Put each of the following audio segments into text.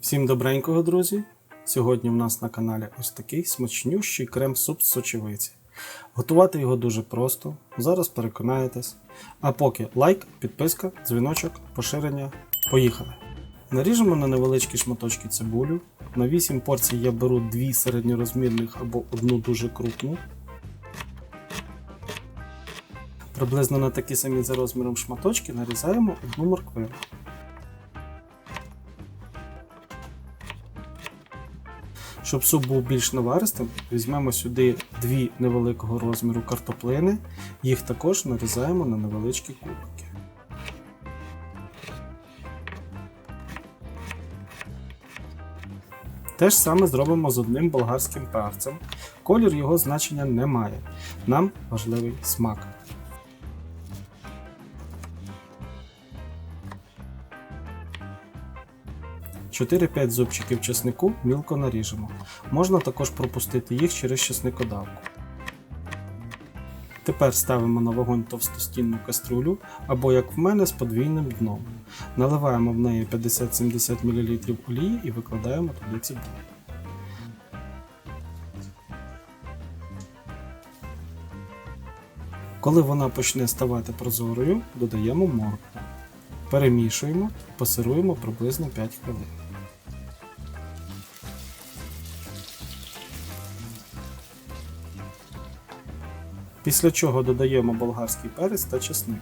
Всім добренького, друзі! Сьогодні в нас на каналі ось такий смачнющий крем-суп з сочевиці. Готувати його дуже просто, зараз переконаєтесь. А поки лайк, підписка, дзвіночок, поширення. Поїхали! Наріжемо на невеличкі шматочки цибулю. На 8 порцій я беру 2 середньорозмірних або одну дуже крупну. Приблизно на такі самі за розміром шматочки нарізаємо одну морквину. Щоб суп був більш наваристим, візьмемо сюди дві невеликого розміру картоплини, їх також нарізаємо на невеличкі кубики. Те ж саме зробимо з одним болгарським перцем. Колір його значення не має. Нам важливий смак. Чотири-п'ять зубчиків чеснику мілко наріжемо. Можна також пропустити їх через чесникодавку. Тепер ставимо на вогонь товстостінну каструлю або, як в мене, з подвійним дном. Наливаємо в неї 50-70 мл олії і викладаємо туди цибулю. Коли вона почне ставати прозорою, додаємо моркву. Перемішуємо, пасируємо приблизно 5 хвилин. Після чого додаємо болгарський перець та чесник.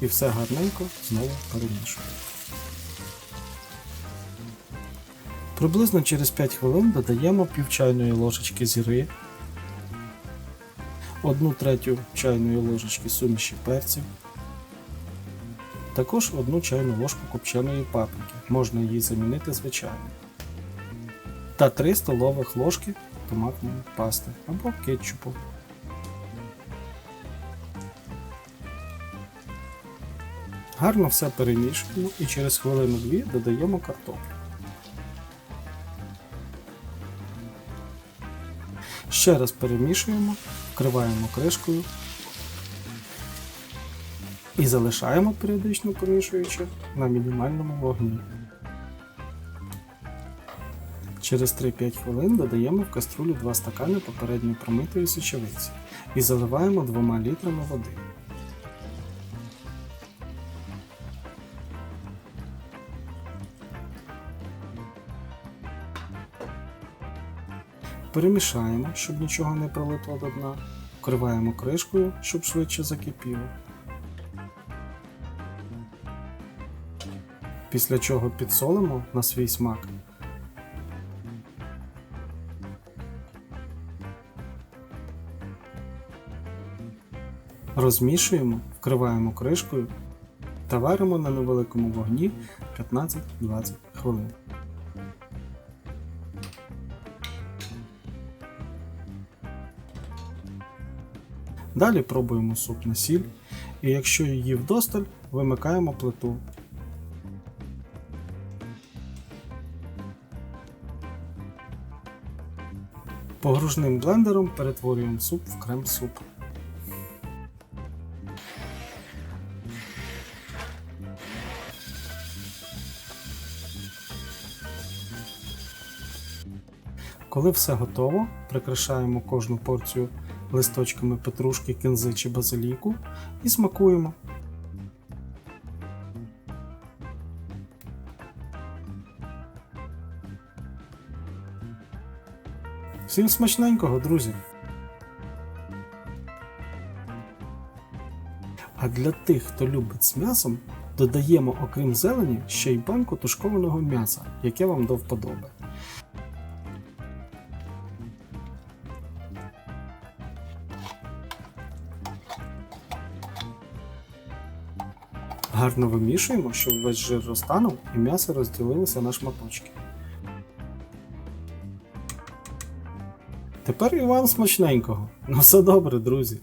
І все гарненько знову перемішуємо. Приблизно через 5 хвилин додаємо пів чайної ложечки зіри, 1 третю чайної ложечки суміші перців, також 1 чайну ложку копченої паприки, можна її замінити звичайною, та 3 столових ложки томатної пасти або кетчупу. Гарно все перемішуємо і через хвилину-дві додаємо картоплю. Ще раз перемішуємо, вкриваємо кришкою і залишаємо періодично помішуючи на мінімальному вогні. Через 3-5 хвилин додаємо в каструлю 2 стакани попередньо промитої сочевиці і заливаємо 2 літрами води. Перемішаємо, щоб нічого не прилипло до дна. Вкриваємо кришкою, щоб швидше закипіло. Після чого підсолимо на свій смак. Розмішуємо, вкриваємо кришкою та варимо на невеликому вогні 15-20 хвилин. Далі пробуємо суп на сіль, і якщо її вдосталь, вимикаємо плиту. Погружним блендером перетворюємо суп в крем-суп. Коли все готово, прикрашаємо кожну порцію листочками петрушки, кінзи чи базиліку і смакуємо. Всім смачненького, друзі! А для тих, хто любить з м'ясом, додаємо, окрім зелені, ще й банку тушкованого м'яса, яке вам до вподоби. Гарно вимішуємо, щоб весь жир розтанув і м'ясо розділилося на шматочки. Тепер і вам смачненького. Ну все добре, друзі.